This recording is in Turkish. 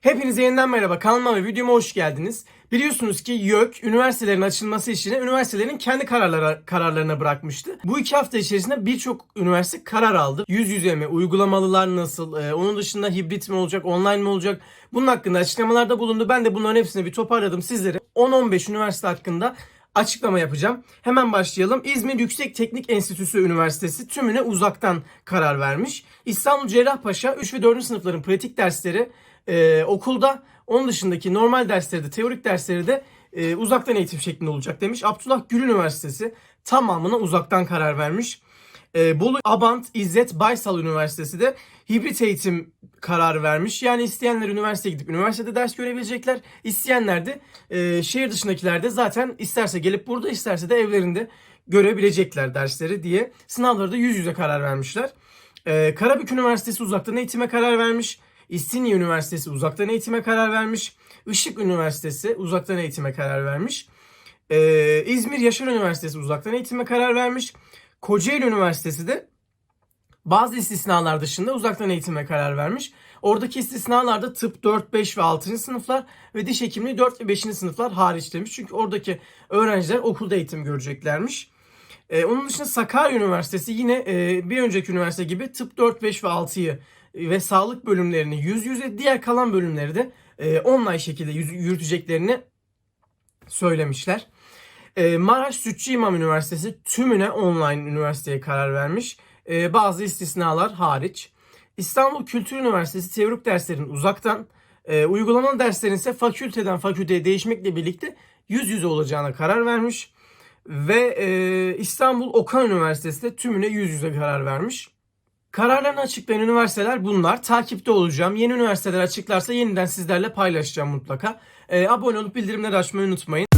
Hepinize yeniden merhaba. Kanalıma ve videoma hoş geldiniz. Biliyorsunuz ki YÖK üniversitelerin açılması için üniversitelerin kendi kararlara, kararlarına bırakmıştı. Bu iki hafta içerisinde birçok üniversite karar aldı. Yüz yüze mi, uygulamalılar nasıl, e, onun dışında hibrit mi olacak, online mi olacak? Bunun hakkında açıklamalarda bulundu. Ben de bunların hepsini bir toparladım sizlere. 10-15 üniversite hakkında açıklama yapacağım. Hemen başlayalım. İzmir Yüksek Teknik Enstitüsü Üniversitesi tümüne uzaktan karar vermiş. İstanbul Cerrahpaşa 3 ve 4. sınıfların pratik dersleri e, okulda. Onun dışındaki normal dersleri de teorik dersleri de e, uzaktan eğitim şeklinde olacak demiş. Abdullah Gül Üniversitesi tamamına uzaktan karar vermiş. E, Bolu Abant İzzet Baysal Üniversitesi de hibrit eğitim kararı vermiş. Yani isteyenler üniversiteye gidip üniversitede ders görebilecekler. İsteyenler de e, şehir dışındakiler de zaten isterse gelip burada isterse de evlerinde görebilecekler dersleri diye sınavları da yüz yüze karar vermişler. E, Karabük Üniversitesi uzaktan eğitime karar vermiş. İstinye Üniversitesi uzaktan eğitime karar vermiş. Işık Üniversitesi uzaktan eğitime karar vermiş. Ee, İzmir Yaşar Üniversitesi uzaktan eğitime karar vermiş. Kocaeli Üniversitesi de bazı istisnalar dışında uzaktan eğitime karar vermiş. Oradaki istisnalarda tıp 4, 5 ve 6. sınıflar ve diş hekimliği 4 ve 5. sınıflar hariç demiş. Çünkü oradaki öğrenciler okulda eğitim göreceklermiş. Ee, onun dışında Sakarya Üniversitesi yine e, bir önceki üniversite gibi tıp 4, 5 ve 6'yı ve sağlık bölümlerini yüz yüze diğer kalan bölümleri de e, online şekilde yürüteceklerini söylemişler. E, Maraş Sütçü İmam Üniversitesi tümüne online üniversiteye karar vermiş. E, bazı istisnalar hariç. İstanbul Kültür Üniversitesi teorik derslerin uzaktan, e, uygulamalı derslerin ise fakülteden fakülteye değişmekle birlikte yüz yüze olacağına karar vermiş. Ve e, İstanbul Okan Üniversitesi de tümüne yüz yüze karar vermiş. Kararlarını açıklayan üniversiteler bunlar. Takipte olacağım. Yeni üniversiteler açıklarsa yeniden sizlerle paylaşacağım mutlaka. Ee, abone olup bildirimleri açmayı unutmayın.